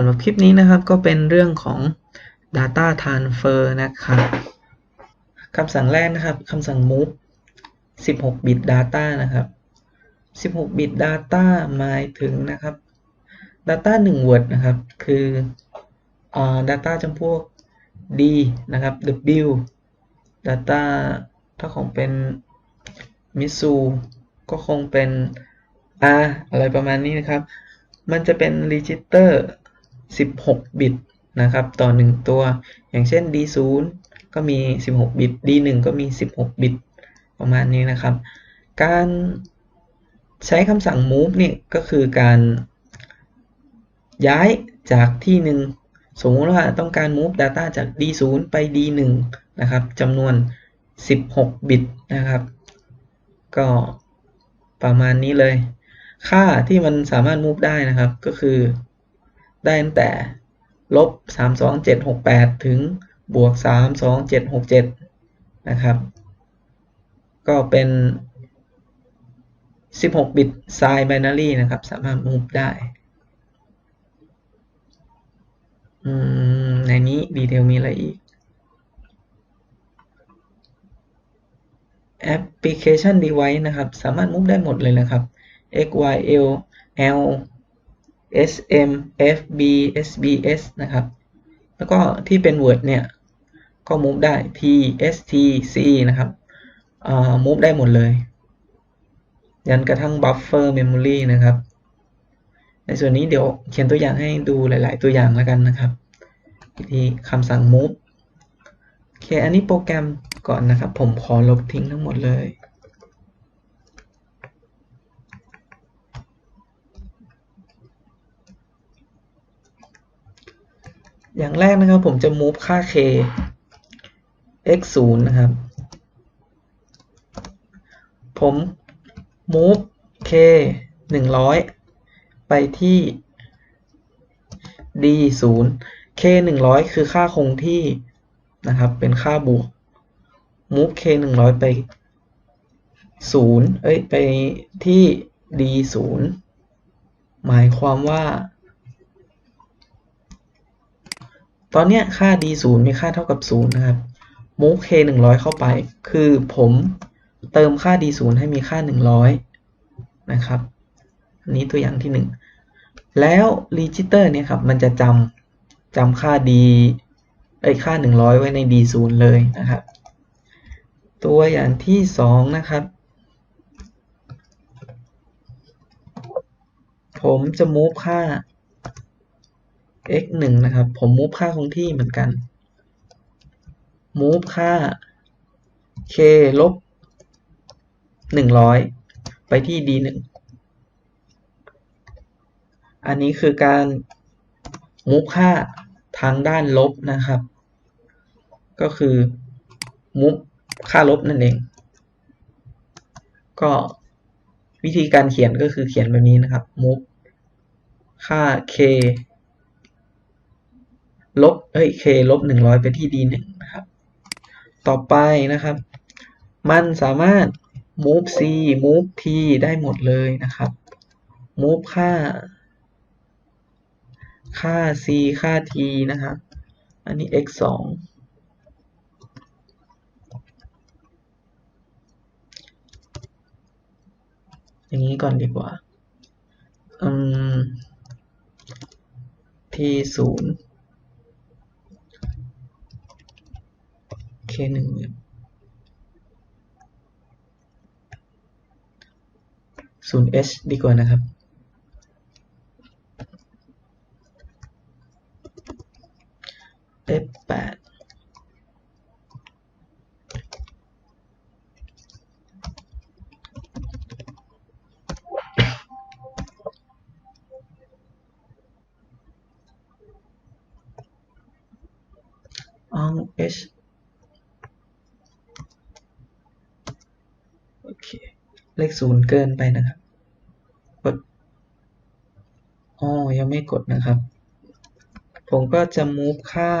สำหรับคลิปนี้นะครับก็เป็นเรื่องของ Data Transfer นะครับคำสั่งแรกนะครับคำสั่ง move 16 bit data นะครับ 16 bit data หมายถึงนะครับ data 1 word นะครับ คืออ่า data จำพวก d นะครับ w data ถ้าของเป็นมิสูก็คงเป็น r อะไรประมาณนี้นะครับ มันจะเป็น register 16 บิตนะครับต่อ 1 ตัว อย่างเช่น D0 ก็มี 16 บิต D1 ก็มี 16 บิต ประมาณนี้นะครับ การใช้คำสั่ง move นี่ก็คือการย้ายจากที่หนึ่งสมมติว่าต้องการ move data จาก D0 ไป D1 นะครับจำนวน 16 บิตนะครับ ก็ประมาณนี้เลย ค่าที่มันสามารถ move ได้นะครับก็คือ ได้ตั้งแต่ลบ 32768 ถึงบวก 32767 นะครับ ก็เป็น 16 บิต size binary นะครับ สามารถ move ได้ ในนี้ดีเทลมีอะไรอีก application device นะครับ สามารถ move ได้หมดเลยนะครับ x y l l SM FB SBS นะครับ แล้วก็ที่เป็น Word เนี่ย ก็ move ได้ T S T C นะครับอ่า move ได้หมดเลย ยันกระทั่ง buffer memory นะครับ ในส่วนนี้เดี๋ยวเขียนตัวอย่างให้ดูหลาย ๆ ตัวอย่างแล้วกันนะครับที่คำสั่ง move โอเค อันนี้โปรแกรมก่อนนะครับ ผมขอลบทิ้งทั้งหมดเลย อย่างแรกนะครับผมจะ move ค่า k x 0นะครับ ผม move k 100 ไปที่ d 0 k 100 คือค่าคงที่นะครับ เป็นค่าบวก move k 100 ไป 0 เอ้ย ไปที่ d 0หมายความว่า ตอนนี้ค่า d 0มีค่าเท่ากับ 0 นะครับ move k 100 เข้าไป คือผมเติมค่า d 0ให้มีค่า 100 นะครับ อันนี้ตัวอย่างที่ 1 แล้ว register เนี่ยครับ มันจะจำจำค่า d ไอค่า 100 ไว้ใน d 0เลยนะครับ ตัวอย่างที่ 2 นะครับ ผมจะ move ค่า x 1นะครับ ผม move ค่าคงที่เหมือนกัน move ค่า k ลบ100 ไปที่ d 1อันนี้คือการ move ค่าทางด้านลบนะครับ ก็คือ move ค่าลบนั่นเอง ก็วิธีการเขียนก็คือเขียนแบบนี้นะครับ move ค่า k ลบเอ้ย k ลบ100ไปที่ d 1นะครับ ต่อไปนะครับ มันสามารถ move c move t ได้หมดเลยนะครับ move ค่า ค่า c ค่า t นะครับ อันนี้ x 2อย่างนี้ก่อนดีกว่า อืม t 0 k หนึ่งศูนย์ h ดีกว่านะครับ f 8 ขศูนย์เกินไปนะครับ กดอ๋อยังไม่กดนะครับ ผมก็จะ move ค่า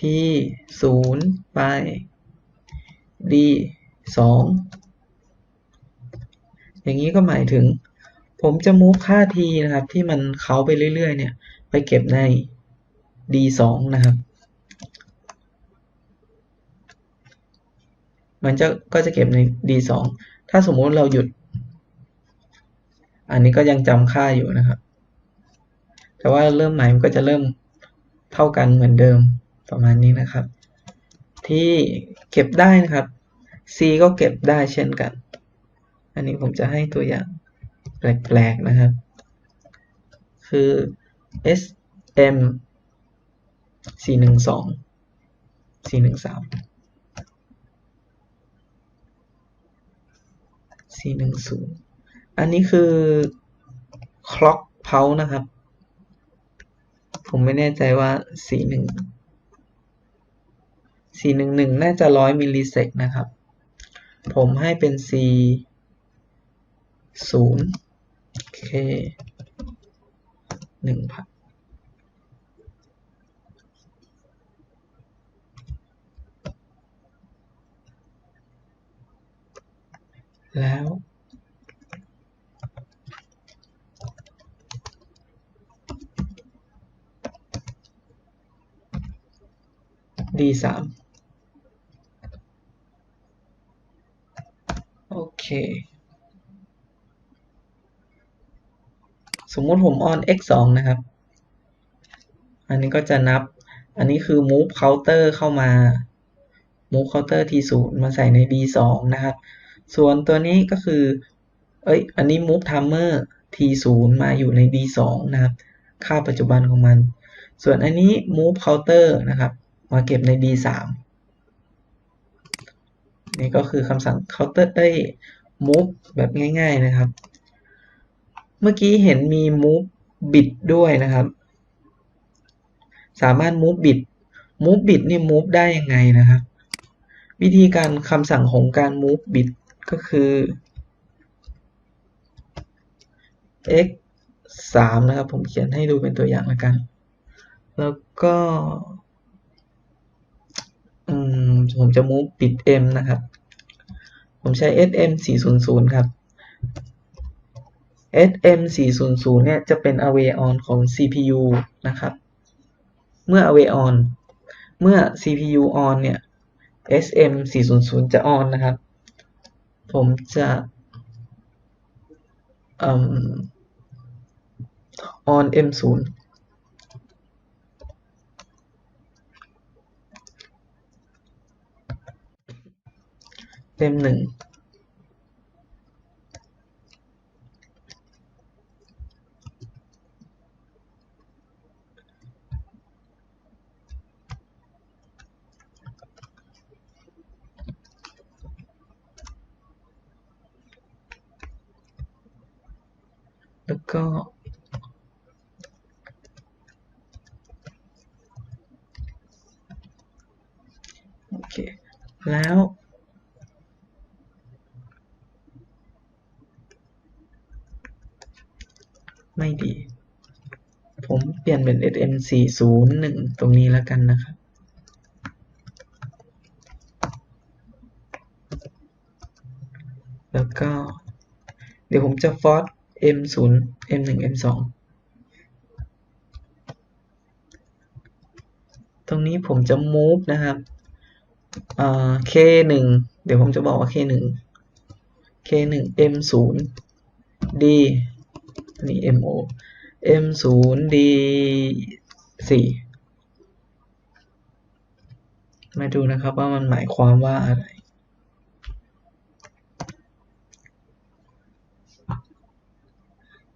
ที่ศูนย์ไป d สองอย่างนี้ก็หมายถึง ผมจะ move ค่า t นะครับ ที่มันเค้าไปเรื่อยๆ เนี่ย ไปเก็บใน d2 นะครับ มันจะก็จะเก็บใน d2 ถ้าสมมุติเราหยุด อันนี้ก็ยังจำค่าอยู่นะครับ แต่ว่าเริ่มใหม่มันก็จะเริ่มเท่ากันเหมือนเดิมประมาณนี้นะครับ ที่เก็บได้นะครับ c ก็เก็บได้เช่นกัน อันนี้ผมจะให้ตัวอย่างแปลกๆนะครับ คือ sm 412 413 410อันนี้คือ clock pulse นะครับ ผมไม่แน่ใจว่า41 411น่าจะ100มิลลิเซกนะครับ ผมให้เป็น c 0 k 1,000 แล้ว d 3โอเค สมมุติผม on x 2นะครับ อันนี้ก็จะนับ อันนี้คือ move counter เข้ามา move counter t 0มาใส่ใน d 2นะครับ ส่วนตัวนี้ก็คือ เอ้ย อันนี้ move timer t 0 มาอยู่ใน d 2 นะครับ ค่าปัจจุบันของมัน ส่วนอันนี้ move counter นะครับ มาเก็บใน d 3 นี่ก็คือคำสั่ง counter เอ้ย move แบบง่าย ๆนะครับ เมื่อกี้เห็นมี move bit ด้วยนะครับ สามารถ move bit move bit นี่ move ได้ยังไงนะครับ วิธีการคำสั่งของการ move bit ก็คือ x 3นะครับ ผมเขียนให้ดูเป็นตัวอย่างแล้วกัน แล้วก็ผมจะ move bit m นะครับ ผมใช้ sm 400ครับ sm 400เนี่ยจะเป็น away on ของ CPU นะครับ เมื่อ away on เมื่อ CPU on เนี่ย sm 400จะ on นะครับ ผมจะออน M0 M1 ผมเปลี่ยนเป็น sm 401ตรงนี้แล้วกันนะครับ แล้วก็ เดี๋ยวผมจะ force m 0 m 1 m 2ตรงนี้ผมจะ move นะครับ k 1เดี๋ยวผมจะบอกว่า k 1 k 1 m 0 d นี่ mo m 0 d 4มาดูนะครับว่ามันหมายความว่าอะไร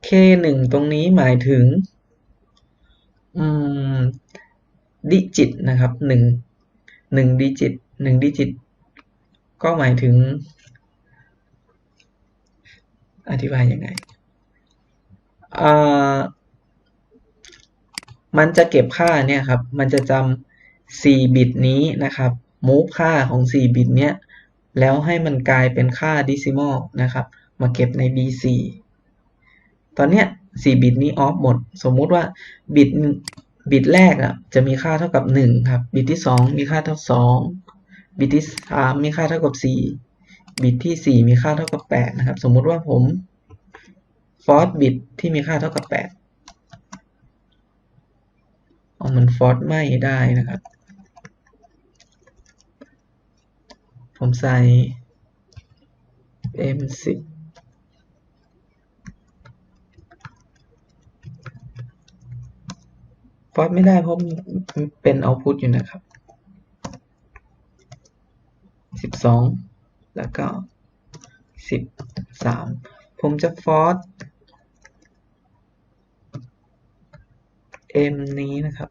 k 1ตรงนี้หมายถึง อืม ดิจิตนะครับหนึ่งหนึ่งดิจิตหนึ่งดิจิต ก็หมายถึง อธิบายยังไง มันจะเก็บค่าเนี่ยครับ มันจะจำ4บิตนี้นะครับ move ค่าของ 4 บิตเนี้ย แล้วให้มันกลายเป็นค่า decimal นะครับ มาเก็บใน B4 ตอนเนี้ย 4 บิตนี้ออฟหมด สมมุติว่าบิตบิตแรกอะจะมีค่าเท่ากับ 1 ครับ บิตที่ 2 มีค่าเท่า 2 บิตที่ 3 มีค่าเท่ากับ 4 บิตที่ 4 มีค่าเท่ากับ 8 นะครับ สมมุติว่าผม force bit ที่มีค่าเท่ากับ 8 เอามัน force ไม่ได้นะครับ ผมใส่ m10 ฟอร์ e ไม่ได้เพราะมันเป็น output อยู่นะครับ 12 แล้วก็ 13 ผมจะฟอร์ e m นี้นะครับ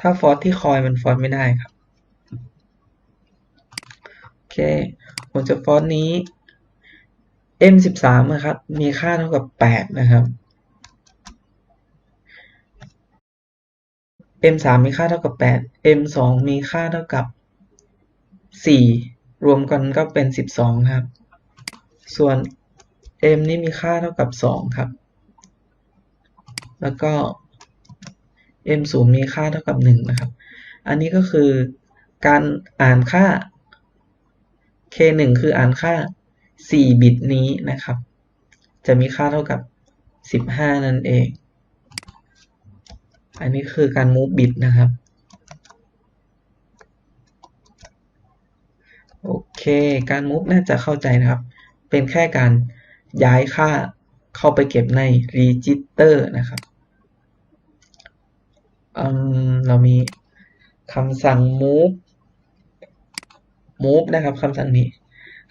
ถ้าฟอร์ e ที่คอยมันฟอร์ e ไม่ได้ครับ โอเคผมจะฟอร์ e นี้ m 13นะครับ มีค่าเท่ากับ8นะครับ m 3มีค่าเท่ากับ8 m 2มีค่าเท่ากับ4รวมกันก็เป็น12ครับ ส่วน m นี่มีค่าเท่ากับ2ครับ แล้วก็ m 0 มีค่าเท่ากับ 1 นะครับ อันนี้ก็คือการอ่านค่า k 1 คืออ่านค่า 4 บิตนี้นะครับ จะมีค่าเท่ากับ 15 นั่นเอง อันนี้คือการ move bit นะครับ โอเค การ move น่าจะเข้าใจนะครับ เป็นแค่การย้ายค่าเข้าไปเก็บใน register นะครับ เรามีคำสั่ง move move นะครับคำสั่งนี้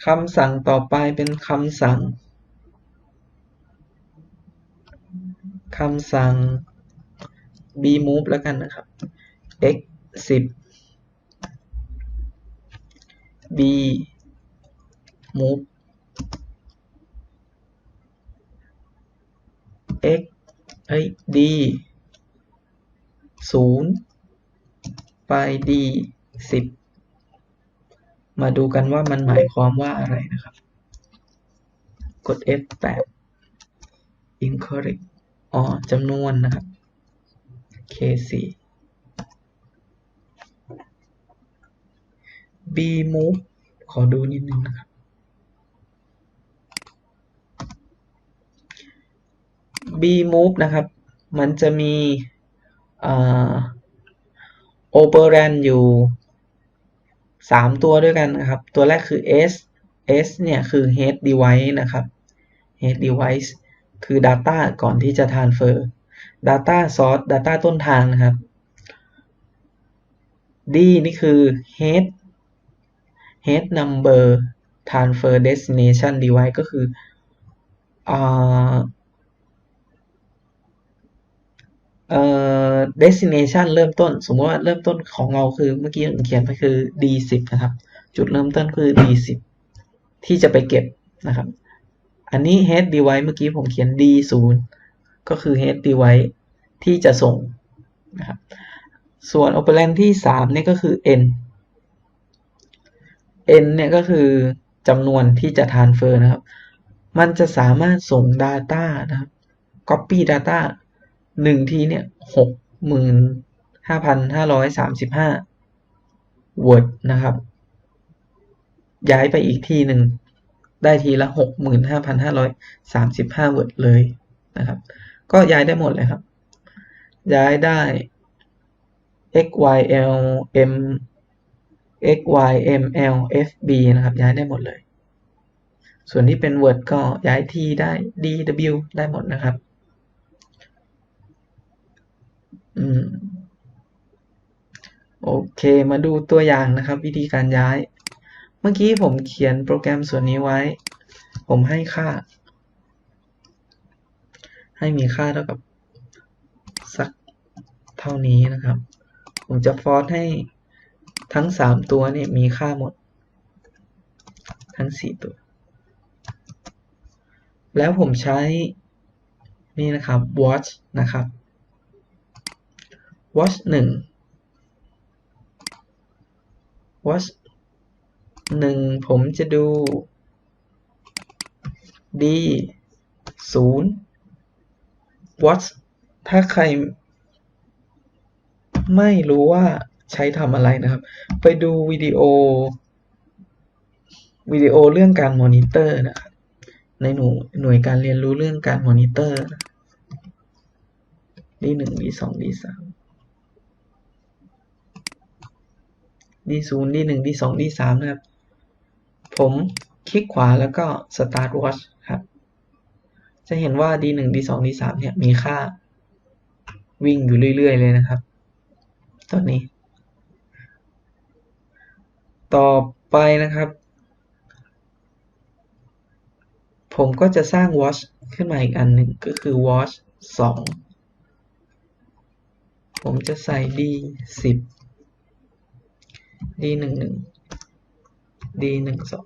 คำสั่งต่อไปเป็นคำสั่งคำสั่ง b move แล้วกันนะครับ x 10 b move x เอ้ย d 0ไป d 10มาดูกันว่ามันหมายความว่าอะไรนะครับ กด F8 incorrect อ๋อจำนวนนะครับ K4 B move ขอดูนิดนึงนะครับ B move นะครับ มันจะมี โอเปอร์แรนอยู่3ตัวด้วยกันนะครับ ตัวแรกคือ S S เนี่ยคือ head device นะครับ head device คือ data ก่อนที่จะ transfer data source data ต้นทางนะครับ D นี่คือ head head number transfer destination device ก็คืออา เอ่อ destination เริ่มต้น สมมติว่าเริ่มต้นของเราคือเมื่อกี้ผมเขียนไปคือ D10 นะครับ จุดเริ่มต้นคือ D10 ที่จะไปเก็บนะครับ อันนี้ head device เมื่อกี้ผมเขียน D0 ก็คือ head device ที่จะส่งนะครับ ส่วน operand ที่ 3 นี่ก็คือ n n เนี่ยก็คือจำนวนที่จะ transfer นะครับ มันจะสามารถส่ง data นะครับ copy data หนึ่งทีเนี่ยหกหมื่นห้าพันห้าร้อยสามสิบห้า word นะครับ ย้ายไปอีกทีหนึ่งได้ทีละหกหมื่นห้าพันห้าร้อยสามสิบห้า word เลยนะครับ ก็ย้ายได้หมดเลยครับ ย้ายได้ x y l m x y m l f b นะครับ ย้ายได้หมดเลย ส่วนที่เป็น word ก็ย้ายที่ได้ d w ได้หมดนะครับ อืม โอเค มาดูตัวอย่างนะครับ วิธีการย้าย เมื่อกี้ผมเขียนโปรแกรมส่วนนี้ไว้ ผมให้ค่า ให้มีค่าเท่ากับ สักเท่านี้นะครับ ผมจะฟอร์สให้ทั้ง 3 ตัวนี่มีค่าหมด ทั้ง 4 ตัว แล้วผมใช้นี่นะครับ watch นะครับ watch 1 watch 1ผมจะดู d 0 watch ถ้าใคร ไม่รู้ว่าใช้ทำอะไรนะครับ ไปดูวิดีโอ วิดีโอเรื่องการมอนิเตอร์นะครับในหน่วยหน่วยการเรียนรู้เรื่องการมอนิเตอร์ D1 D2 D3 D0 D1 D2 D3 นะครับ ผมคลิกขวาแล้วก็ Start Watch ครับ จะเห็นว่า D1 D2 D3 เนี่ยมีค่าวิ่งอยู่เรื่อย ๆ เลยนะครับ ตอนนี้ ต่อไปนะครับ ผมก็จะสร้าง watch ขึ้นมาอีกอันหนึ่งก็คือ watch 2 ผมจะใส่ d 10 d 1 1 d 1 2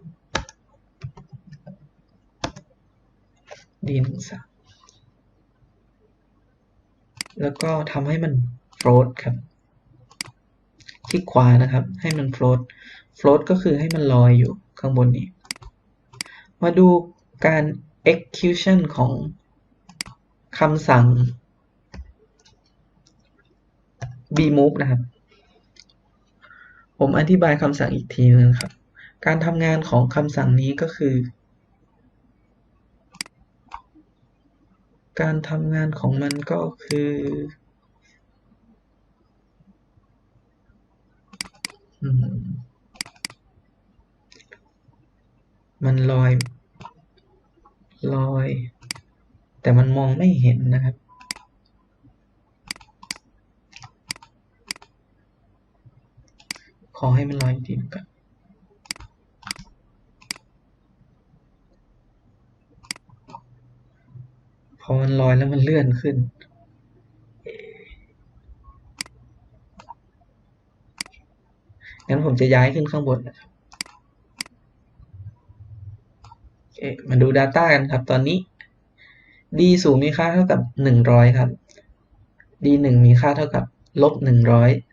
d 1 3แล้วก็ทำให้มัน float ครับ คลิกขวานะครับ ให้มัน float float ก็คือให้มันลอยอยู่ข้างบนนี้ มาดูการ execution ของคำสั่ง bmove นะครับ ผมอธิบายคำสั่งอีกทีนึงครับ การทำงานของคำสั่งนี้ก็คือ การทำงานของมันก็คือ มันลอย ลอย แต่มันมองไม่เห็นนะครับ ขอให้มันลอยจริงก่อนพอมันลอยแล้วมันเลื่อนขึ้น งั้นผมจะย้ายขึ้นข้างบนนะครับมาดู Data กันครับ ตอนนี้ d ศูนย์มีค่าเท่ากับ 100 ครับ d 1มีค่าเท่ากับลบ100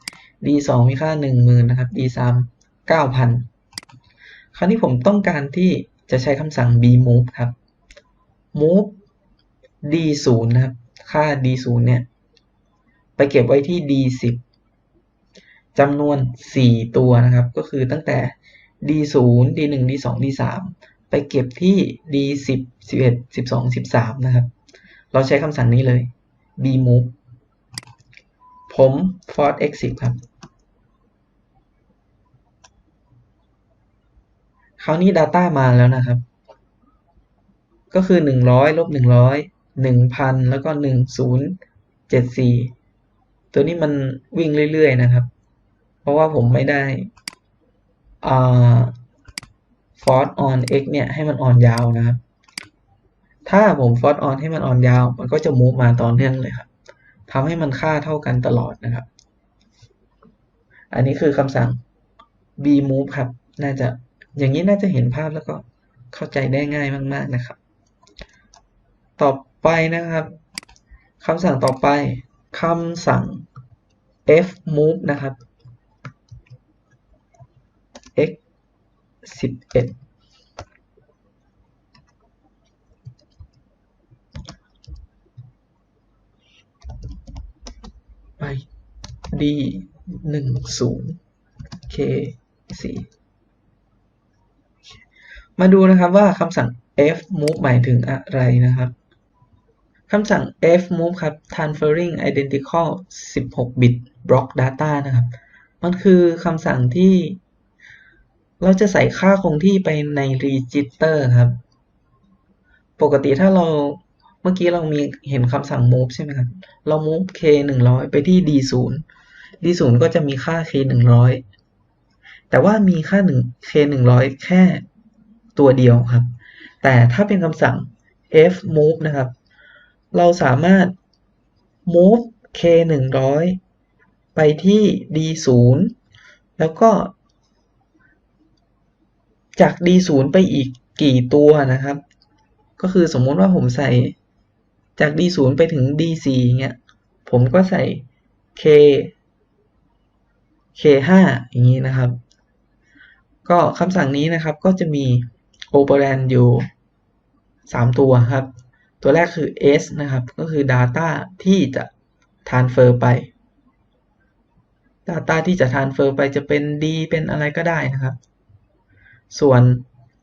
d 2มีค่า10,000นะครับ d 3 9,000คราวนี้ผมต้องการที่จะใช้คำสั่ง bmove ครับ move d 0นะครับ ค่า d 0เนี่ย ไปเก็บไว้ที่ d 10จำนวน 4 ตัวนะครับ ก็คือตั้งแต่ d 0 d 1 d 2 d 3ไปเก็บที่ d 10 11 12 13 นะครับ เราใช้คำสั่งนี้เลย bmove ผม force exit ครับ คราวนี้ data มาแล้วนะครับ ก็คือ 100ลบ100 1,000 แล้วก็ 1074 ตัวนี้มันวิ่งเรื่อย ๆ นะครับ เพราะว่าผมไม่ได้ force on x เนี่ย ให้มันออนยาวนะครับ ถ้าผม force on ให้มันออนยาว มันก็จะ move มาต่อเนื่องเลยครับทำให้มันค่าเท่ากันตลอดนะครับ อันนี้คือคำสั่ง bmove ครับ น่าจะ อย่างนี้น่าจะเห็นภาพแล้วก็เข้าใจได้ง่ายมากๆนะครับ ต่อไปนะครับคำสั่งต่อไปคำสั่ง fmove นะครับ x 11ไป d 10 k 4 มาดูนะครับว่าคำสั่ง fmove หมายถึงอะไรนะครับคำสั่ง fmove ครับ transferring identical 16 bit block data นะครับ มันคือคำสั่งที่เราจะใส่ค่าคงที่ไปใน register ครับ ปกติถ้าเราเมื่อกี้เรามีเห็นคำสั่ง move ใช่ไหมครับ เรา move k 100 ไปที่ d 0 d 0ก็จะมีค่า k 100แต่ว่ามีค่า1 k 100แค่ ตัวเดียวครับ แต่ถ้าเป็นคำสั่ง fmove นะครับ เราสามารถ move k 100ไปที่ d 0แล้วก็ จาก d 0ไปอีกกี่ตัวนะครับ ก็คือสมมติว่าผมใส่จาก d 0ไปถึง d 4เงี้ยผมก็ใส่ k k 5อย่างนี้นะครับ ก็คำสั่งนี้นะครับก็จะมี โอเปเรนอยู่ 3 ตัวครับ ตัวแรกคือ S นะครับ ก็คือ Data ที่จะ Transfer ไป Data ที่จะ Transfer ไปจะเป็น D เป็นอะไรก็ได้นะครับ ส่วน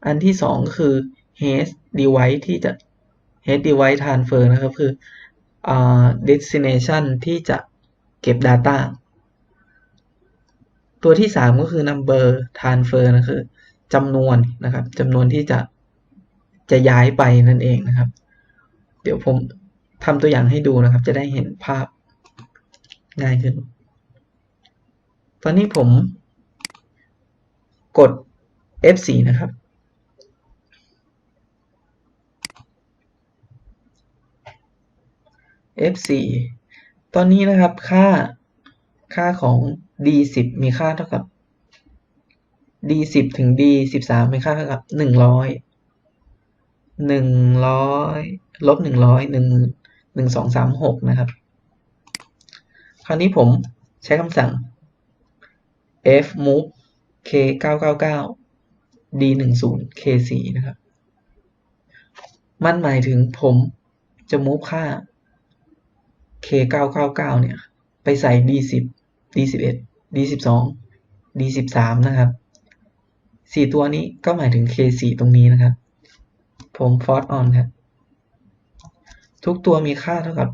อันที่ 2 ก็คือ Head Device ที่จะ Head Device Transfer นะครับคือ Destination ที่จะเก็บ Data ตัวที่ 3 ก็คือ number transfer นะคือ จำนวนนะครับจำนวนที่จะจะย้ายไปนั่นเองนะครับ เดี๋ยวผมทำตัวอย่างให้ดูนะครับ จะได้เห็นภาพง่ายขึ้น ตอนนี้ผมกด F4 นะครับ F4 ตอนนี้นะครับค่าค่าของ D10 มีค่าเท่ากับ D10 ถึง D13 มีค่าเท่ากับ100 100ลบ100 1 1236นะครับ คราวนี้ผมใช้คำสั่ง f move k 999 d 1 0 k 4นะครับ มันหมายถึงผมจะ move ค่า k 999เนี่ย ไปใส่ d 10 d 11 d 12 d 13นะครับ สี่ตัวนี้ก็หมายถึง k 4 ตรงนี้นะครับ ผม force on ครับ ทุกตัวมีค่าเท่ากับ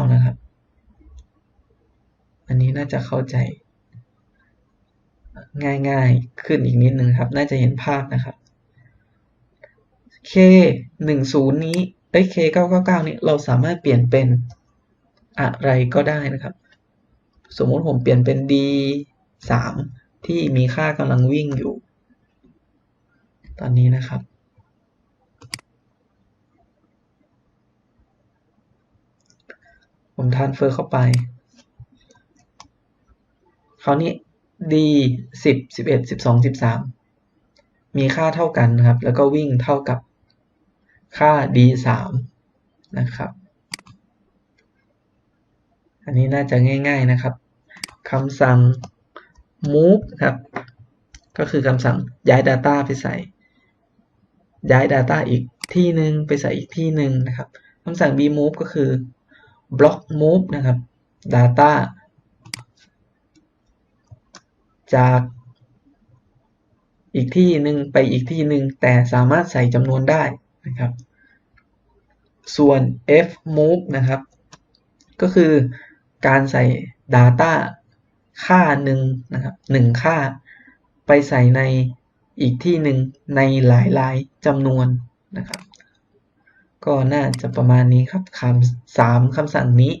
999 นะครับ อันนี้น่าจะเข้าใจ ง่ายๆ ขึ้นอีกนิดนึงครับ น่าจะเห็นภาพนะครับ k 1 0 นี้เอ้ย k 999 นี้เราสามารถเปลี่ยนเป็นอะไรก็ได้นะครับ สมมติผมเปลี่ยนเป็น d 3 ที่มีค่ากำลังวิ่งอยู่ ตอนนี้นะครับ ผมทานเฟอร์เข้าไป คราวนี้ d 10 11 12 13มีค่าเท่ากันนะครับ แล้วก็วิ่งเท่ากับค่า d 3นะครับ อันนี้น่าจะง่าย ๆนะครับคำสั่ง move ครับ ก็คือคำสั่งย้าย data ไปใส่ ย้าย data อีกที่หนึ่งไปใส่อีกที่หนึ่งนะครับคำสั่ง bmove ก็คือ block move นะครับ data จากอีกที่หนึ่งไปอีกที่หนึ่งแต่สามารถใส่จำนวนได้นะครับ ส่วน f move นะครับ ก็คือการใส่ data ค่าหนึ่งนะครับหนึ่งค่า ไปใส่ในอีกที่หนึ่งในหลายๆจำนวนนะครับ ก็น่าจะประมาณนี้ครับคำสามคำสั่งนี้